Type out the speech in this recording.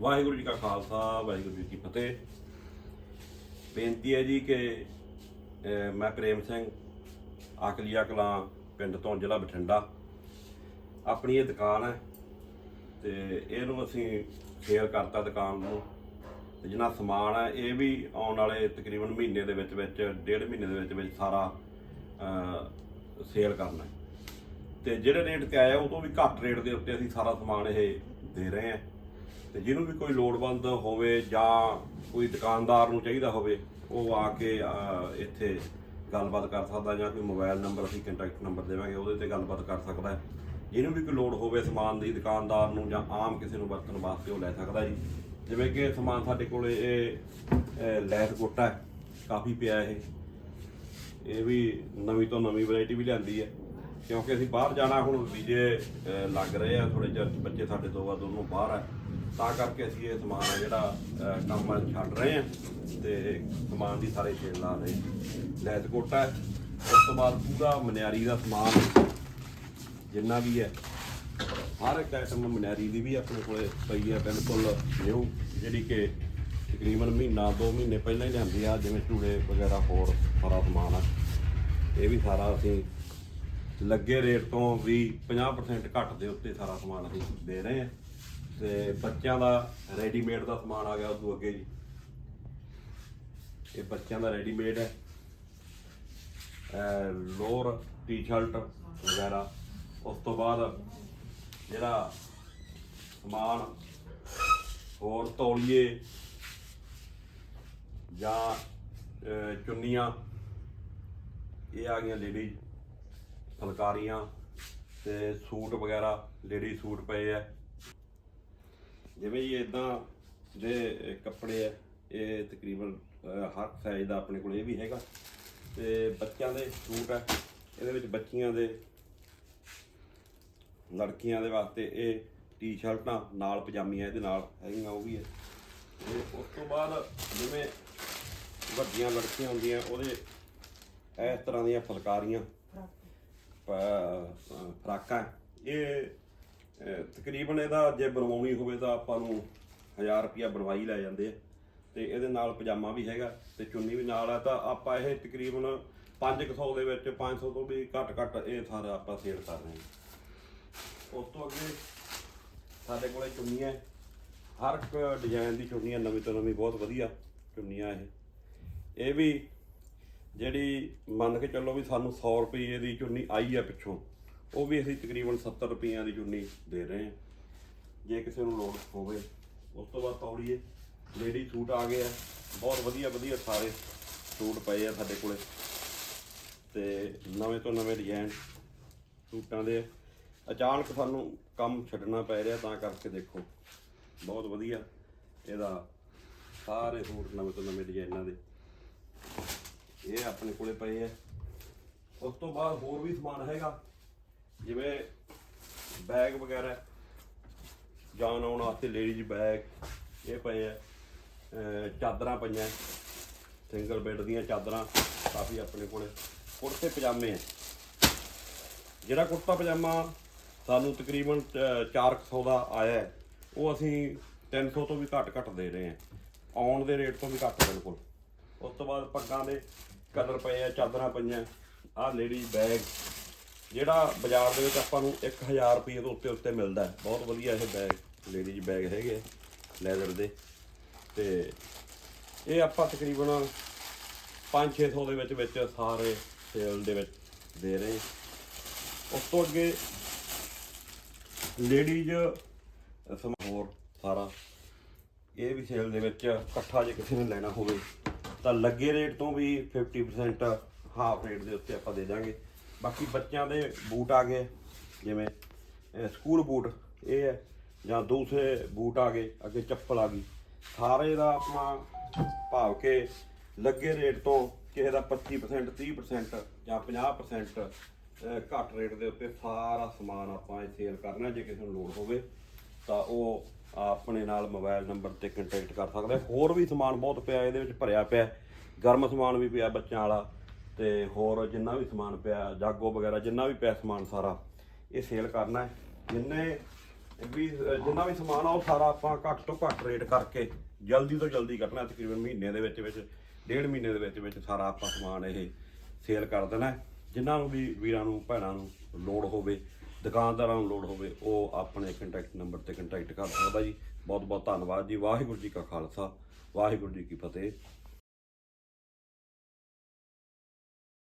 ਵਾਹਿਗੁਰੂ ਜੀ ਕਾ ਖਾਲਸਾ, ਵਾਹਿਗੁਰੂ ਜੀ ਕੀ ਫਤਿਹ। ਬੇਨਤੀ ਹੈ ਜੀ ਕਿ ਮੈਂ ਪ੍ਰੇਮ ਸਿੰਘ, ਆਕਲੀਆ ਕਲਾਂ ਪਿੰਡ ਤੋਂ ਜ਼ਿਲ੍ਹਾ ਬਠਿੰਡਾ। ਆਪਣੀ ਇਹ ਦੁਕਾਨ ਹੈ ਤੇ ਇਹਨੂੰ ਅਸੀਂ ਸੇਲ ਕਰਤਾ ਦੁਕਾਨ ਨੂੰ। ਤੇ ਜਿੰਨਾ ਸਮਾਨ ਹੈ, ਇਹ ਵੀ ਆਉਣ ਵਾਲੇ ਤਕਰੀਬਨ ਮਹੀਨੇ ਦੇ ਵਿੱਚ ਵਿੱਚ, ਡੇਢ ਮਹੀਨੇ ਦੇ ਵਿੱਚ ਵਿੱਚ ਸਾਰਾ ਸੇਲ ਕਰਨਾ ਹੈ। ਤੇ ਜਿਹੜੇ ਰੇਟ ਤੇ ਆਇਆ, ਉਹ ਤੋਂ ਵੀ ਘੱਟ ਰੇਟ ਦੇ ਉੱਤੇ ਅਸੀਂ ਸਾਰਾ ਸਮਾਨ ਇਹ ਦੇ ਰਹੇ ਹਾਂ। ਤੇ ਜਿਹਨੂੰ ਵੀ ਕੋਈ ਲੋੜਵੰਦ ਹੋਵੇ ਜਾਂ ਕੋਈ ਦੁਕਾਨਦਾਰ ਨੂੰ ਚਾਹੀਦਾ ਹੋਵੇ ਉਹ ਆ ਕੇ ਇੱਥੇ ਗੱਲਬਾਤ ਕਰ ਸਕਦਾ ਜਾਂ ਕੋਈ ਮੋਬਾਈਲ ਨੰਬਰ ਅਸੀਂ ਕੰਟੈਕਟ ਨੰਬਰ ਦੇਵਾਂਗੇ ਉਹਦੇ ਤੇ ਗੱਲਬਾਤ ਕਰ ਸਕਦਾ ਜਿਹਨੂੰ ਵੀ ਕੋਈ ਲੋੜ ਹੋਵੇ ਸਮਾਨ ਦੀ ਦੁਕਾਨਦਾਰ ਨੂੰ ਜਾਂ ਆਮ ਕਿਸੇ ਨੂੰ ਵਰਤਣ ਵਾਸਤੇ ਉਹ ਲੈ ਸਕਦਾ ਜੀ। ਜਿਵੇਂ ਕਿ ਸਮਾਨ ਸਾਡੇ ਕੋਲ ਇਹ ਅਹ, ਲੈਸ ਗੋਟਾ ਹੈ ਕਾਫੀ ਪਿਆ ਇਹ। ਇਹ ਵੀ ਨਵੀਂ ਤੋਂ ਨਵੀਂ ਵੈਰਾਈਟੀ ਵੀ ਲਿਆਂਦੀ ਹੈ। ਕਿਉਂਕਿ ਅਸੀਂ ਬਾਹਰ ਜਾਣਾ ਹੁਣ ਵੀਜ਼ੇ ਲੱਗ ਰਹੇ ਆ ਥੋੜੇ ਜਿਹਾ ਬੱਚੇ ਸਾਡੇ ਦੋ ਆ ਦੋਨੋਂ ਬਾਹਰ ਆ। ਤਾਂ ਕਰਕੇ ਅਸੀਂ ਇਹ ਸਮਾਨ ਆ ਜਿਹੜਾ ਅਹ, ਕੰਮ ਵੱਲ ਛੱਡ ਰਹੇ ਹਾਂ ਤੇ ਸਮਾਨ ਦੀ ਸਾਰੇ ਸੇਲ ਲਾ ਰਹੇ ਲੈਸ ਕੋਟਾ ਹੈ। ਉਸ ਤੋਂ ਬਾਅਦ ਪੂਰਾ ਮਨਿਆਰੀ ਦਾ ਸਮਾਨ ਜਿੰਨਾ ਵੀ ਹੈ ਹਰ ਇੱਕ ਆਈਟਮ ਮਨਿਆਰੀ ਦੀ ਵੀ ਆਪਣੇ ਕੋਲੇ ਪਈ ਹੈ ਬਿਲਕੁਲ ਨਿਊ ਜਿਹੜੀ ਕਿ ਤਕਰੀਬਨ ਮਹੀਨਾ ਦੋ ਮਹੀਨੇ ਪਹਿਲਾਂ ਹੀ ਲਿਆਂਦੀ ਆ ਜਿਵੇਂ ਚੂੜੇ ਵਗੈਰਾ ਹੋਰ ਸਾਰਾ ਸਮਾਨ ਆ। ਇਹ ਵੀ ਸਾਰਾ ਅਸੀਂ ਲੱਗੇ ਰੇਟ ਤੋਂ ਵੀ 50% ਘੱਟ ਦੇ ਉੱਤੇ ਸਾਰਾ ਸਮਾਨ ਅਸੀਂ ਦੇ ਰਹੇ ਹਾਂ। ਤੇ ਬੱਚਿਆਂ ਦਾ ਰੈਡੀਮੇਡ ਦਾ ਸਮਾਨ ਆ ਗਿਆ ਉਦੋਂ ਅੱਗੇ ਜੀ। ਇਹ ਬੱਚਿਆਂ ਦਾ ਰੈਡੀਮੇਡ ਹੈ। ਲੋਅਰ, ਟੀ-ਸ਼ਰਟ ਵਗੈਰਾ। ਉਸ ਤੋਂ ਬਾਅਦ ਜਿਹੜਾ ਸਮਾਨ ਹੋਰ ਤੌਲੀਏ ਜਾਂ ਚੁੰਨੀਆਂ, ਇਹ ਆ ਗਈਆਂ ਲੇਡੀ ਫਲਕਾਰੀਆਂ ਤੇ ਸੂਟ ਵਗੈਰਾ। ਲੇਡੀ ਸੂਟ ਪਏ ਆ। ਜਿਵੇਂ ਜੀ ਇਦਾਂ ਦੇ ਕੱਪੜੇ ਆ ਇਹ ਤਕਰੀਬਨ ਹਰ ਸਾਈਜ਼ ਦਾ ਆਪਣੇ ਕੋਲ ਇਹ ਵੀ ਹੈਗਾ। ਤੇ ਬੱਚਿਆਂ ਦੇ ਸੂਟ ਆ ਇਹਦੇ ਵਿੱਚ ਬੱਚੀਆਂ ਦੇ ਲੜਕੀਆਂ ਦੇ ਵਾਸਤੇ ਇਹ ਟੀ-ਸ਼ਰਟਾਂ ਨਾਲ ਪਜਾਮੀਆਂ ਇਹਦੇ ਨਾਲ ਹੈਗੀਆਂ ਉਹ ਵੀ ਹੈ। ਤੇ ਉਸ ਤੋਂ ਬਾਅਦ ਜਿਵੇਂ ਵੱਡੀਆਂ ਲੜਕੀਆਂ ਹੁੰਦੀਆਂ ਉਹਦੇ ਇਸ ਤਰ੍ਹਾਂ ਦੀਆਂ ਫੁਲਕਾਰੀਆਂ ਫਰਾਕਾਂ ਇਹ ਤਕਰੀਬਨ ਇਹਦਾ ਜੇ ਬਣਵਾਉਣੀ ਹੋਵੇ ਤਾਂ ਆਪਾਂ ਨੂੰ 1000 ਰੁਪਿਆ ਬਣਵਾਈ ਲੈ ਜਾਂਦੇ ਆ। ਤੇ ਇਹਦੇ ਨਾਲ ਪਜਾਮਾ ਵੀ ਹੈਗਾ ਤੇ ਚੁੰਨੀ ਵੀ ਨਾਲ ਆ। ਤਾਂ ਆਪਾਂ ਇਹ ਤਕਰੀਬਨ 500 ਦੇ ਵਿੱਚ 500 ਤੋਂ ਵੀ ਘੱਟ ਘੱਟ ਇਹ ਸਾਰਾ ਆਪਾਂ ਸੇਲ ਕਰ ਰਹੇ ਹਾਂ। ਉਸ ਤੋਂ ਅੱਗੇ ਸਾਡੇ ਕੋਲੇ ਚੁੰਨੀਆਂ ਹਰ ਇੱਕ ਡਿਜ਼ਾਈਨ ਦੀ ਚੁੰਨੀ ਹੈ ਨਵੀਂ ਤੋਂ ਨਵੀਂ ਬਹੁਤ ਵਧੀਆ ਚੁੰਨੀਆਂ ਇਹ। ਇਹ ਵੀ ਜਿਹੜੀ ਮੰਨ ਕੇ ਚੱਲੋ ਵੀ ਸਾਨੂੰ 100 ਰੁਪਏ ਦੀ ਚੁੰਨੀ ਆਈ ਹੈ ਪਿੱਛੋਂ। ਉਹ ਵੀ ਅਸੀਂ ਤਕਰੀਬਨ 70 ਰੁਪਈਆਂ ਦੀ ਚੁੰਨੀ ਦੇ ਰਹੇ ਹਾਂ। ਜੇ ਕਿਸੇ ਨੂੰ ਲੋੜ ਹੋਵੇ। ਉਸ ਤੋਂ ਬਾਅਦ ਤੌੜੀਏ ਲੇਡੀ ਸੂਟ ਆ ਗਏ ਆ। ਬਹੁਤ ਵਧੀਆ ਵਧੀਆ ਸਾਰੇ ਸੂਟ ਪਏ ਆ ਸਾਡੇ ਕੋਲੇ। ਤੇ ਨਵੇਂ ਤੋਂ ਨਵੇਂ ਡਿਜ਼ਾਈਨ ਸੂਟਾਂ ਦੇ। ਅਚਾਨਕ ਸਾਨੂੰ ਕੰਮ ਛੱਡਣਾ ਪੈ ਰਿਹਾ, ਤਾਂ ਕਰਕੇ ਦੇਖੋ। ਬਹੁਤ ਵਧੀਆ ਇਹਦਾ ਸਾਰੇ ਸੂਟ ਨਵੇਂ ਤੋਂ ਨਵੇਂ ਡਿਜ਼ਾਈਨਾਂ ਦੇ। ਇਹ ਆਪਣੇ ਕੋਲੇ ਪਏ ਆ। ਉਸ ਤੋਂ ਬਾਅਦ ਹੋਰ ਵੀ ਸਮਾਨ ਹੈਗਾ। ਜਿਵੇਂ ਬੈਗ ਵਗੈਰਾ, ਜਾਣ ਆਉਣ ਵਾਸਤੇ ਲੇਡੀਜ਼ ਬੈਗ ਇਹ ਪਏ ਆ ਚਾਦਰਾਂ ਪਈਆਂ ਸਿੰਗਲ ਬੈੱਡ ਦੀਆਂ ਚਾਦਰਾਂ ਕਾਫੀ ਆਪਣੇ ਕੋਲੇ, ਕੁੜਤੇ ਪਜਾਮੇ ਆ। ਜਿਹੜਾ ਕੁੜਤਾ ਪਜਾਮਾ ਸਾਨੂੰ ਤਕਰੀਬਨ 400 ਦਾ ਆਇਆ ਉਹ ਅਸੀਂ 300 ਤੋਂ ਵੀ ਘੱਟ ਘੱਟ ਦੇ ਰਹੇ ਹਾਂ। ਆਉਣ ਦੇ ਰੇਟ ਤੋਂ ਵੀ ਘੱਟ ਬਿਲਕੁਲ। ਉਸ ਤੋਂ ਬਾਅਦ ਪੱਗਾਂ ਦੇ ਕਲਰ ਪਏ ਆ, ਚਾਦਰਾਂ ਪਈਆਂ, ਆਹ ਲੇਡੀਜ਼ ਬੈਗ ਜਿਹੜਾ ਬਾਜ਼ਾਰ ਦੇ ਵਿੱਚ ਆਪਾਂ ਨੂੰ 1000 ਰੁਪਏ ਤੋਂ ਉੱਤੇ ਉੱਤੇ ਮਿਲਦਾ ਬਹੁਤ ਵਧੀਆ ਇਹ ਬੈਗ ਲੇਡੀਜ਼ ਬੈਗ ਹੈਗੇ ਲੈਦਰ ਦੇ। ਤੇ ਇਹ ਆਪਾਂ ਤਕਰੀਬਨ 5-600 ਦੇ ਵਿੱਚ ਵਿੱਚ ਸਾਰੇ ਸੇਲ ਦੇ ਵਿੱਚ ਦੇ ਰਹੇ ਉਸ ਤੋਂ ਅੱਗੇ ਲੇਡੀਜ਼ ਸਮਾਂ ਹੋਰ ਸਾਰਾ। ਇਹ ਵੀ ਸੇਲ ਦੇ ਵਿੱਚ ਇਕੱਠਾ ਜੇ ਕਿਸੇ ਨੇ ਲੈਣਾ ਹੋਵੇ, ਤਾਂ ਲੱਗੇ ਰੇਟ ਤੋਂ ਵੀ 50% ਹਾਫ ਰੇਟ ਦੇ ਉੱਤੇ ਆਪਾਂ ਦੇ ਦਾਂਗੇ। ਬਾਕੀ ਬੱਚਿਆਂ ਦੇ ਬੂਟ ਆ ਗਏ, ਜਿਵੇਂ ਸਕੂਲ ਬੂਟ, ਇਹ ਹੈ, ਜਾਂ ਦੂਸਰੇ ਬੂਟ ਆ ਗਏ, ਅੱਗੇ ਚੱਪਲ ਆ ਗਈ। ਸਾਰੇ ਦਾ ਆਪਣਾ ਭਾਵ ਕੇ ਲੱਗੇ ਰੇਟ ਤੋਂ ਕਿਸੇ ਦਾ 25% 30% ਜਾਂ 50% ਘੱਟ ਰੇਟ ਦੇ ਉੱਤੇ ਸਾਰਾ ਸਮਾਨ ਆਪਾਂ ਇਹ ਸੇਲ ਕਰਨਾ, ਜੇ ਕਿਸੇ ਨੂੰ ਲੋੜ ਹੋਵੇ, ਤਾਂ ਉਹ ਆਪਣੇ ਨਾਲ ਮੋਬਾਈਲ ਨੰਬਰ ਤੇ ਕੰਟੈਕਟ ਕਰ ਸਕਦੇ ਹੋਰ ਵੀ ਸਮਾਨ ਬਹੁਤ ਪਿਆ, ਇਹਦੇ ਵਿੱਚ ਭਰਿਆ ਪਿਆ, ਗਰਮ ਸਮਾਨ ਵੀ ਪਿਆ ਬੱਚਿਆਂ ਵਾਲਾ। ਤੇ ਹੋਰ ਜਿੰਨਾ ਵੀ ਸਮਾਨ ਪਿਆ, ਜਾਗੋ ਵਗੈਰਾ, ਜਿੰਨਾ ਵੀ ਪਿਆ ਸਮਾਨ ਸਾਰਾ, ਇਹ ਸੇਲ ਕਰਨਾ ਹੈ। ਜਿੰਨੇ ਵੀ, ਜਿੰਨਾ ਵੀ ਸਮਾਨ ਆ, ਉਹ ਸਾਰਾ ਆਪਾਂ ਘੱਟ ਤੋਂ ਘੱਟ ਰੇਟ ਕਰਕੇ ਜਲਦੀ ਤੋਂ ਜਲਦੀ ਕੱਢਣਾ ਤਕਰੀਬਨ ਮਹੀਨੇ ਦੇ ਵਿੱਚ ਵਿੱਚ, ਡੇਢ ਮਹੀਨੇ ਦੇ ਵਿੱਚ ਵਿੱਚ ਸਾਰਾ ਆਪਾਂ ਸਮਾਨ ਇਹ ਸੇਲ ਕਰ ਦੇਣਾ ਹੈ। ਜਿਨ੍ਹਾਂ ਨੂੰ ਵੀ ਵੀਰਾਂ ਨੂੰ, ਭੈਣਾਂ ਨੂੰ ਲੋੜ ਹੋਵੇ, ਦੁਕਾਨਦਾਰਾਂ ਨੂੰ ਲੋੜ ਹੋਵੇ, ਉਹ ਆਪਣੇ ਕੰਟੈਕਟ ਨੰਬਰ ਤੇ ਕੰਟੈਕਟ ਕਰ ਸਕਦਾ ਜੀ। ਬਹੁਤ ਬਹੁਤ ਧੰਨਵਾਦ ਜੀ। ਵਾਹਿਗੁਰੂ ਜੀ ਕਾ ਖਾਲਸਾ, ਵਾਹਿਗੁਰੂ ਜੀ ਕੀ ਫਤਿਹ।